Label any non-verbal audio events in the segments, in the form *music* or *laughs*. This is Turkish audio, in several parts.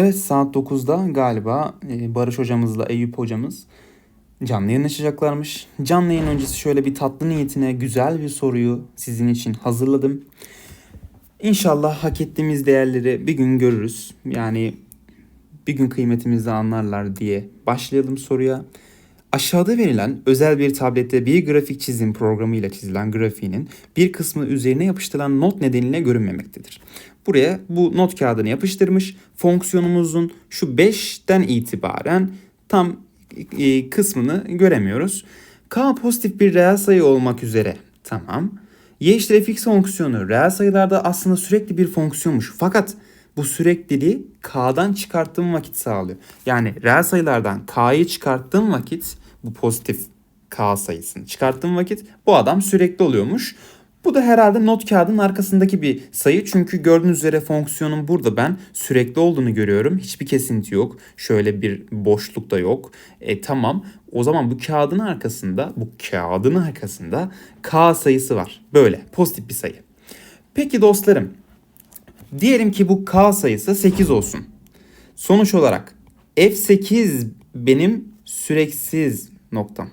Evet saat 9'da galiba e, Barış hocamızla Eyüp hocamız canlı yayın açacaklarmış. Canlı yayın öncesi şöyle bir tatlı niyetine güzel bir soruyu sizin için hazırladım. İnşallah hak ettiğimiz değerleri bir gün görürüz. Yani bir gün kıymetimizi anlarlar diye başlayalım soruya. Aşağıda verilen özel bir tablette bir grafik çizim programıyla çizilen grafiğinin bir kısmı üzerine yapıştırılan not nedeniyle görünmemektedir. Buraya bu not kağıdını yapıştırmış. Fonksiyonumuzun şu 5'ten itibaren tam e, kısmını göremiyoruz. K pozitif bir reel sayı olmak üzere. Tamam. Y eşittir fx fonksiyonu reel sayılarda aslında sürekli bir fonksiyonmuş. Fakat bu sürekliliği k'dan çıkarttığım vakit sağlıyor. Yani reel sayılardan k'yı çıkarttığım vakit bu pozitif k sayısını çıkarttığım vakit bu adam sürekli oluyormuş. Bu da herhalde not kağıdının arkasındaki bir sayı. Çünkü gördüğünüz üzere fonksiyonun burada ben sürekli olduğunu görüyorum. Hiçbir kesinti yok. Şöyle bir boşluk da yok. E tamam. O zaman bu kağıdın arkasında, bu kağıdın arkasında k sayısı var. Böyle pozitif bir sayı. Peki dostlarım, diyelim ki bu k sayısı 8 olsun. Sonuç olarak f8 benim süreksiz noktam.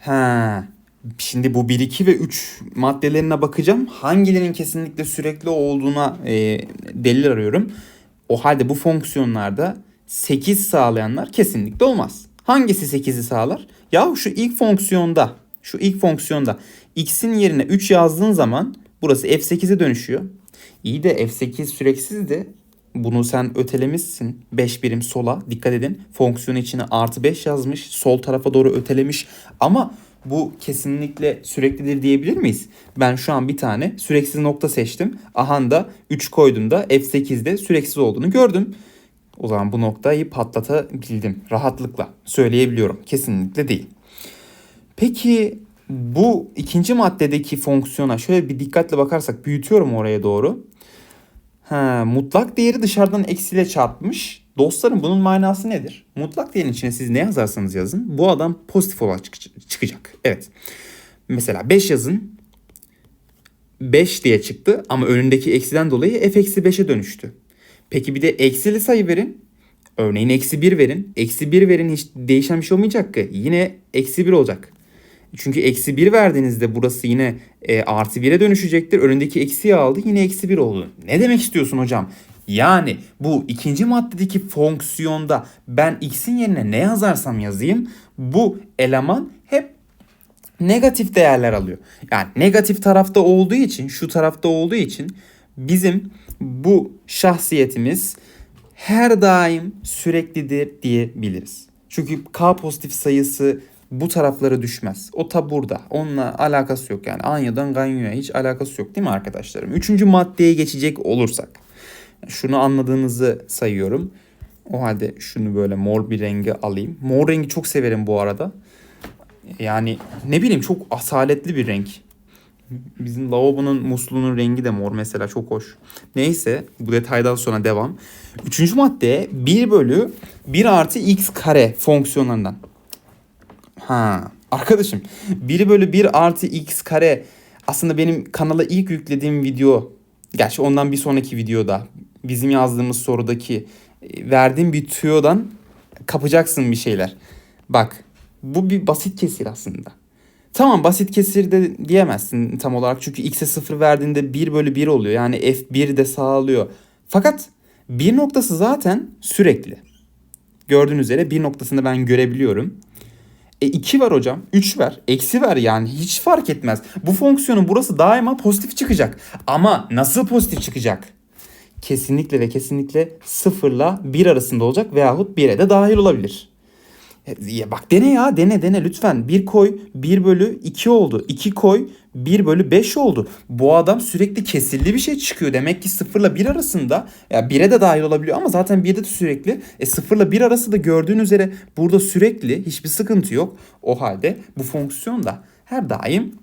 Ha, Şimdi bu 1, 2 ve 3 maddelerine bakacağım. Hangilerinin kesinlikle sürekli olduğuna e, delil arıyorum. O halde bu fonksiyonlarda 8 sağlayanlar kesinlikle olmaz. Hangisi 8'i sağlar? Ya şu ilk fonksiyonda, şu ilk fonksiyonda x'in yerine 3 yazdığın zaman burası f8'e dönüşüyor. İyi de f8 süreksiz de bunu sen ötelemişsin 5 birim sola. Dikkat edin fonksiyon içine artı 5 yazmış. Sol tarafa doğru ötelemiş. Ama bu kesinlikle süreklidir diyebilir miyiz? Ben şu an bir tane süreksiz nokta seçtim. Aha da 3 koydum da F8'de süreksiz olduğunu gördüm. O zaman bu noktayı patlatabildim rahatlıkla. Söyleyebiliyorum. Kesinlikle değil. Peki bu ikinci maddedeki fonksiyona şöyle bir dikkatle bakarsak büyütüyorum oraya doğru. Ha, mutlak değeri dışarıdan eksiyle çarpmış. Dostlarım bunun manası nedir? Mutlak değerin içine siz ne yazarsanız yazın bu adam pozitif olarak. Evet. Mesela 5 yazın. 5 diye çıktı ama önündeki eksiden dolayı f eksi 5'e dönüştü. Peki bir de eksili sayı verin. Örneğin eksi 1 verin. Eksi 1 verin hiç değişen bir şey olmayacak ki. Yine eksi 1 olacak. Çünkü eksi 1 verdiğinizde burası yine e, artı 1'e dönüşecektir. Önündeki eksiyi aldı yine eksi 1 oldu. Ne demek istiyorsun hocam? Yani bu ikinci maddedeki fonksiyonda ben x'in yerine ne yazarsam yazayım bu eleman hep negatif değerler alıyor. Yani negatif tarafta olduğu için şu tarafta olduğu için bizim bu şahsiyetimiz her daim süreklidir diyebiliriz. Çünkü k pozitif sayısı bu taraflara düşmez. O ta burada. Onunla alakası yok yani. Anya'dan Ganyo'ya hiç alakası yok değil mi arkadaşlarım? Üçüncü maddeye geçecek olursak. Şunu anladığınızı sayıyorum. O halde şunu böyle mor bir rengi alayım. Mor rengi çok severim bu arada. Yani ne bileyim çok asaletli bir renk. Bizim lavabonun musluğunun rengi de mor mesela çok hoş. Neyse bu detaydan sonra devam. Üçüncü madde 1 bölü 1 artı x kare fonksiyonlarından. Ha arkadaşım 1 bölü 1 artı x kare aslında benim kanala ilk yüklediğim video. Gerçi ondan bir sonraki videoda bizim yazdığımız sorudaki e, verdiğim bir tüyodan kapacaksın bir şeyler. Bak bu bir basit kesir aslında. Tamam basit kesir de diyemezsin tam olarak çünkü x'e 0 verdiğinde 1 bölü 1 oluyor. Yani f1 de sağlıyor. Fakat bir noktası zaten sürekli. Gördüğünüz üzere bir noktasında ben görebiliyorum. E 2 var hocam. 3 ver. Eksi ver yani. Hiç fark etmez. Bu fonksiyonun burası daima pozitif çıkacak. Ama nasıl pozitif çıkacak? Kesinlikle ve kesinlikle sıfırla bir arasında olacak veyahut 1'e de dahil olabilir. Ya bak dene ya dene dene lütfen. 1 koy 1 bölü 2 oldu. 2 koy 1 bölü 5 oldu. Bu adam sürekli kesilli bir şey çıkıyor. Demek ki 0 ile 1 arasında ya 1'e de dahil olabiliyor ama zaten 1'de de sürekli. E 0 ile 1 arası da gördüğün üzere burada sürekli hiçbir sıkıntı yok. O halde bu fonksiyon da her daim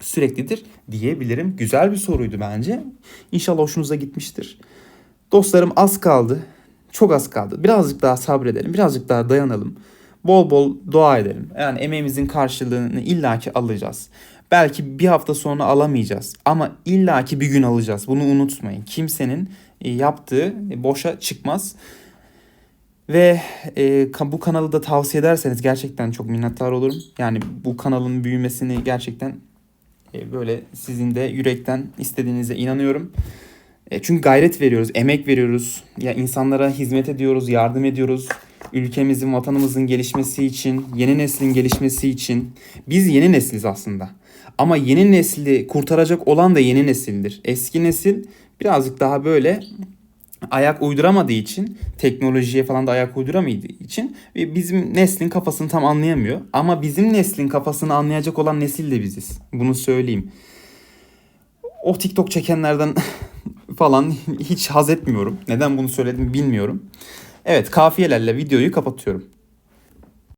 süreklidir diyebilirim. Güzel bir soruydu bence. İnşallah hoşunuza gitmiştir. Dostlarım az kaldı. Çok az kaldı. Birazcık daha sabredelim. Birazcık daha dayanalım. Bol bol dua edelim. Yani emeğimizin karşılığını illaki alacağız. Belki bir hafta sonra alamayacağız ama illaki bir gün alacağız. Bunu unutmayın. Kimsenin e, yaptığı e, boşa çıkmaz. Ve e, bu kanalı da tavsiye ederseniz gerçekten çok minnettar olurum. Yani bu kanalın büyümesini gerçekten böyle sizin de yürekten istediğinize inanıyorum. E, çünkü gayret veriyoruz, emek veriyoruz. Ya insanlara hizmet ediyoruz, yardım ediyoruz. Ülkemizin, vatanımızın gelişmesi için, yeni neslin gelişmesi için. Biz yeni nesiliz aslında. Ama yeni nesli kurtaracak olan da yeni nesildir. Eski nesil birazcık daha böyle ayak uyduramadığı için, teknolojiye falan da ayak uyduramadığı için ve bizim neslin kafasını tam anlayamıyor. Ama bizim neslin kafasını anlayacak olan nesil de biziz. Bunu söyleyeyim. O TikTok çekenlerden *laughs* falan hiç haz etmiyorum. Neden bunu söyledim bilmiyorum. Evet kafiyelerle videoyu kapatıyorum.